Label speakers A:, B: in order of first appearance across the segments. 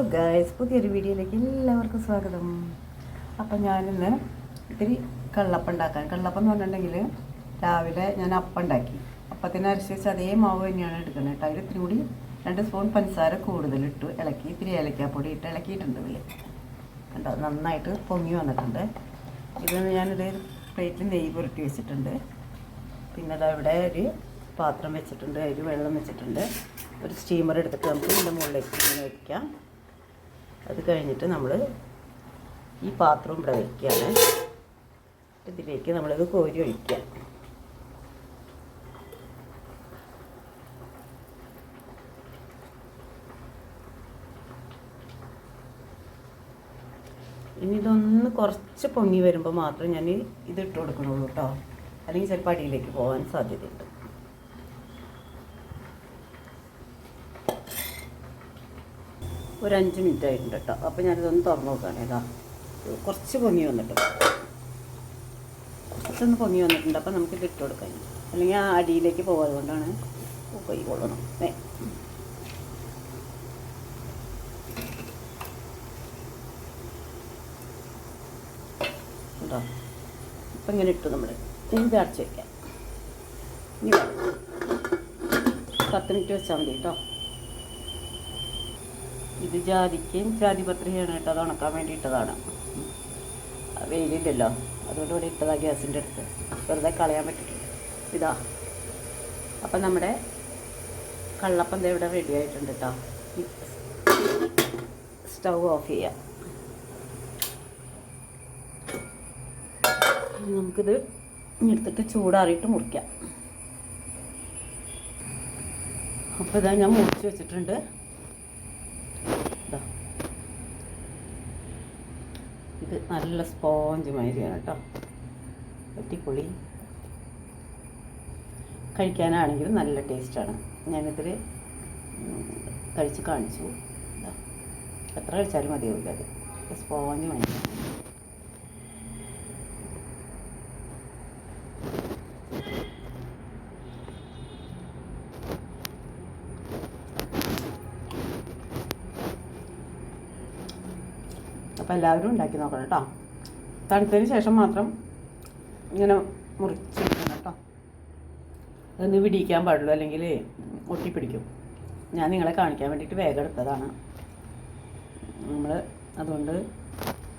A: Hello guys പുതിയൊരു വീഡിയോയിലേക്ക് എല്ലാവർക്കും സ്വാഗതം. അപ്പം ഞാനിന്ന് ഇത്തിരി കള്ളപ്പം ഉണ്ടാക്കാൻ. കള്ളപ്പം എന്ന് പറഞ്ഞിട്ടുണ്ടെങ്കിൽ രാവിലെ ഞാൻ അപ്പം ഉണ്ടാക്കി. അപ്പത്തിന് അനുസരിച്ച് അതേ മാവ് തന്നെയാണ് എടുക്കുന്നത് കേട്ടോ. അതിൽ ഇത്തിരി കൂടി രണ്ട് സ്പൂൺ പഞ്ചസാര കൂടുതലിട്ട് ഇളക്കി ഇത്തിരി ഏലക്കാപ്പൊടി ഇട്ട് ഇളക്കിയിട്ടുണ്ട് ഇതിൽ കണ്ടോ നന്നായിട്ട് പൊങ്ങി വന്നിട്ടുണ്ട്. ഇത് ഞാനൊരു പ്ലേറ്റിൽ നെയ്യ് പുരട്ടി വെച്ചിട്ടുണ്ട്. പിന്നെ അതവിടെ ഒരു പാത്രം വെച്ചിട്ടുണ്ട്. അതിൽ വെള്ളം വെച്ചിട്ടുണ്ട്. ഒരു സ്റ്റീമർ എടുത്തിട്ട് നമുക്ക് ഇതിന്റെ മുകളിലേക്ക് ഇങ്ങനെ വയ്ക്കാം അത് കഴിഞ്ഞിട്ട് നമ്മൾ ഈ പാത്രം ഇവിടെ വയ്ക്കുകയാണ് ഇതിലേക്ക് നമ്മളിത് കോരി ഒഴിക്കുക. ഇനി ഇതൊന്ന് കുറച്ച് പൊങ്ങി വരുമ്പോൾ മാത്രം ഞാൻ ഇത് ഇട്ട് കൊടുക്കണുള്ളൂ കേട്ടോ അല്ലെങ്കിൽ ചിലപ്പോൾ അടിയിലേക്ക് പോകാൻ സാധ്യതയുണ്ട്. ഒരു അഞ്ച് മിനിറ്റ് ആയിട്ടുണ്ട് കേട്ടോ. അപ്പോൾ ഞാനിതൊന്ന് തുറന്ന് നോക്കുകയാണ് ഇതാ. കുറച്ച് പൊങ്ങി വന്നിട്ട് കുറച്ചൊന്ന് പൊങ്ങി വന്നിട്ടുണ്ട്. അപ്പോൾ നമുക്കിത് ഇട്ട് കൊടുക്കാം. അല്ലെങ്കിൽ ആ അടിയിലേക്ക് പോകാതെ കൊണ്ടാണ് പോയി കൊള്ളണം. കേട്ടോ ഇപ്പം ഇങ്ങനെ ഇട്ടു നമ്മൾ ഇനി അടച്ച് വയ്ക്കാം ഇനി. പത്ത് മിനിറ്റ് വെച്ചാൽ മതി കേട്ടോ. ഇത് ജാതിക്കും ജാതിപത്രിയാണ് കേട്ടോ. അത് ഉണക്കാൻ വേണ്ടി ഇട്ടതാണ് വെയിലില്ലല്ലോ. അതുകൊണ്ട് ഇവിടെ ഇട്ടതാ ഗ്യാസിന്റെ അടുത്ത്. വെറുതെ കളയാൻ പറ്റില്ല ഇതാ. അപ്പം നമ്മുടെ കള്ളപ്പം ഇവിടെ റെഡി ആയിട്ടുണ്ട് കേട്ടോ സ്റ്റൗ ഓഫ് ചെയ്യാം. നമുക്കിത് എടുത്തിട്ട് ചൂടാറിയിട്ട് മുറിക്കാം. അപ്പോൾ ഇതാ ഞാൻ മുറിച്ച് വെച്ചിട്ടുണ്ട്. ഇത് നല്ല സ്പോഞ്ച് മാതിരിയാണ് കേട്ടോ. അടിപൊളി. കഴിക്കാനാണെങ്കിലും നല്ല ടേസ്റ്റാണ്. ഞാനിതിൽ കഴിച്ച് കാണിച്ചു. എത്ര കഴിച്ചാലും മതിയാവില്ല അത്. സ്പോഞ്ച് മാതിരിയാണ്. അപ്പോൾ എല്ലാവരും ഉണ്ടാക്കി നോക്കണം കേട്ടോ. തണുത്തതിന് ശേഷം മാത്രം ഇങ്ങനെ മുറിച്ചെടുക്കണം കേട്ടോ. അതൊന്ന് പിടിക്കാൻ പാടുള്ളൂ അല്ലെങ്കിൽ ഒട്ടിപ്പിടിക്കും. ഞാൻ നിങ്ങളെ കാണിക്കാൻ വേണ്ടിയിട്ട് വേഗം എടുത്തതാണ്. നമ്മൾ അതുകൊണ്ട്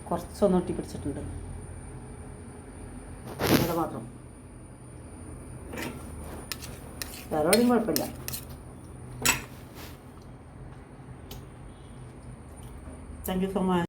A: കുറച്ചൊന്ന് ഒട്ടിപ്പിടിച്ചിട്ടുണ്ട്. ഇവിടെ മാത്രം. വേറെ എവിടെയും കുഴപ്പമില്ല. Thank you so much